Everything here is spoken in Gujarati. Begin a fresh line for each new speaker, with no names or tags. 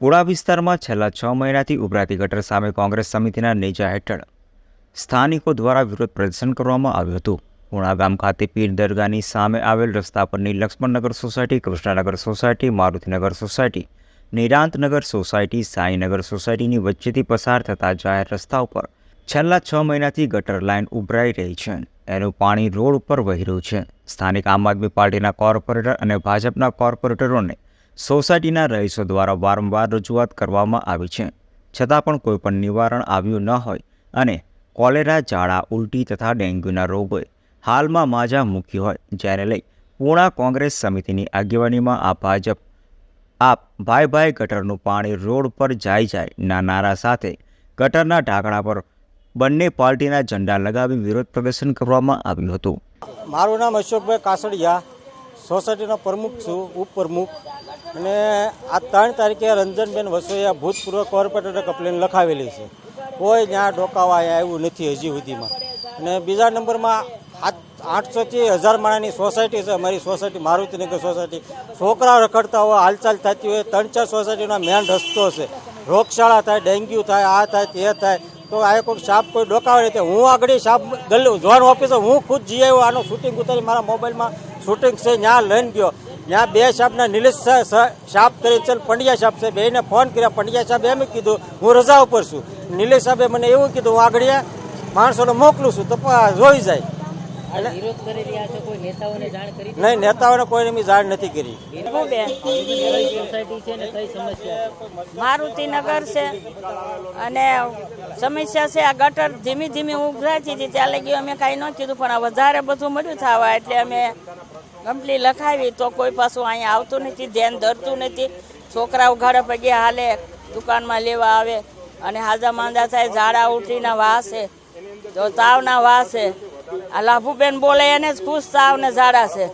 પુણા વિસ્તારમાં છેલ્લા છ મહિનાથી ઉભરાતી ગટર સામે કોંગ્રેસ સમિતિના નેજા હેઠળ સ્થાનિકો દ્વારા વિરોધ પ્રદર્શન કરવામાં આવ્યું હતું. પુણા ગામ ખાતે પીર દરગાહની સામે આવેલ રસ્તા પરની Laxmannagar society, Krishnanagar society, Marutinagar society, Nirantnagar society, Sainagar સોસાયટીની વચ્ચેથી પસાર થતા જાહેર રસ્તા ઉપર છેલ્લા છ મહિનાથી ગટર લાઇન ઉભરાઈ રહી છે. એનું પાણી રોડ ઉપર વહી રહ્યું છે. સ્થાનિક આમ આદમી પાર્ટીના કોર્પોરેટર અને ભાજપના કોર્પોરેટરોને સોસાયટીના રહીશો દ્વારા વારંવાર રજૂઆત કરવામાં આવી છે. છતાં પણ કોઈ પણ નિવારણ આવ્યું ન હોય અને કોલેરા, ઝાડા, ઉલટી તથા ડેન્ગ્યુના રોગોએ હાલમાં માજા મૂકી હોય જેને લઈ પૂણા કોંગ્રેસ સમિતિની આગેવાનીમાં આ ભાજપ આપ ભાઈ ભાઈ ગટરનું પાણી રોડ પર જાય જાય ના નારા સાથે ગટરના ઢાંકણા પર બંને પાર્ટીના ઝંડા લગાવી વિરોધ પ્રદર્શન કરવામાં આવ્યું હતું.
મારું નામ અશોકભાઈ કાસડિયા. સોસાયટીનો પ્રમુખ છું, ઉપપ્રમુખ. અને આ ત્રણ તારીખે રંજનબેન વસોયા ભૂતપૂર્વ કોર્પોરેટરે કમ્પ્લેન લખાવેલી છે. કોઈ ત્યાં ડોકાવા આવ્યું નથી હજી સુધીમાં. અને બીજા નંબરમાં આઠ આઠસોથી હજાર માણાની સોસાયટી છે, અમારી સોસાયટી, મારુતિનગર સોસાયટી. છોકરા રખડતા હોય, હાલચાલ થતી હોય, ત્રણ ચાર સોસાયટીનો મેન રસ્તો છે. રોગશાળા થાય, ડેન્ગ્યુ થાય, આ થાય, તે થાય. તો આ કોઈ સાપ કોઈ ડોકાવે નહીં હું આગળ સાપ ગલ્લો ઝોન ઓફિસર હું ખુદ જઈ આવ્યો આનું શૂટિંગ ઉતારી મારા મોબાઈલમાં શૂટિંગ છે ત્યાં લઈને ગયો. ત્યાં બે સાહેબના નિલેશ સાહેબ કરી છે પંડ્યા સાહેબ છે બેને ફોન કર્યા. પંડ્યા સાહેબ એમ કીધું, હું રજા ઉપર છું. નિલેશ સાહેબે મને એવું કીધું, હું આગળ માણસોને મોકલું છું, તો જોઈ જાય. નહીં નેતાઓને કોઈને મેં જાણ નથી કરી?
મારુતિનગર છે અને સમસ્યા છે આ ગટર ધીમી ધીમી ઉભરાતી હતી ત્યાં લગી અમે કાંઈ ન કીધું પણ આ વધારે બધું મળ્યું થવા એટલે અમે કમ્પ્લી લખાવી તો કોઈ પાછું અહીંયા આવતું નથી ધ્યાન ધરતું નથી. છોકરા ઉઘાડે પગે હાલે દુકાનમાં લેવા આવે અને હાજા માંદા થાય ઝાડા ઉઠીના વાસ છે તો તાવના વાસ. છે આ લાભુબેન બોલે એને જ ખુશ તાવ ને ઝાડા છે.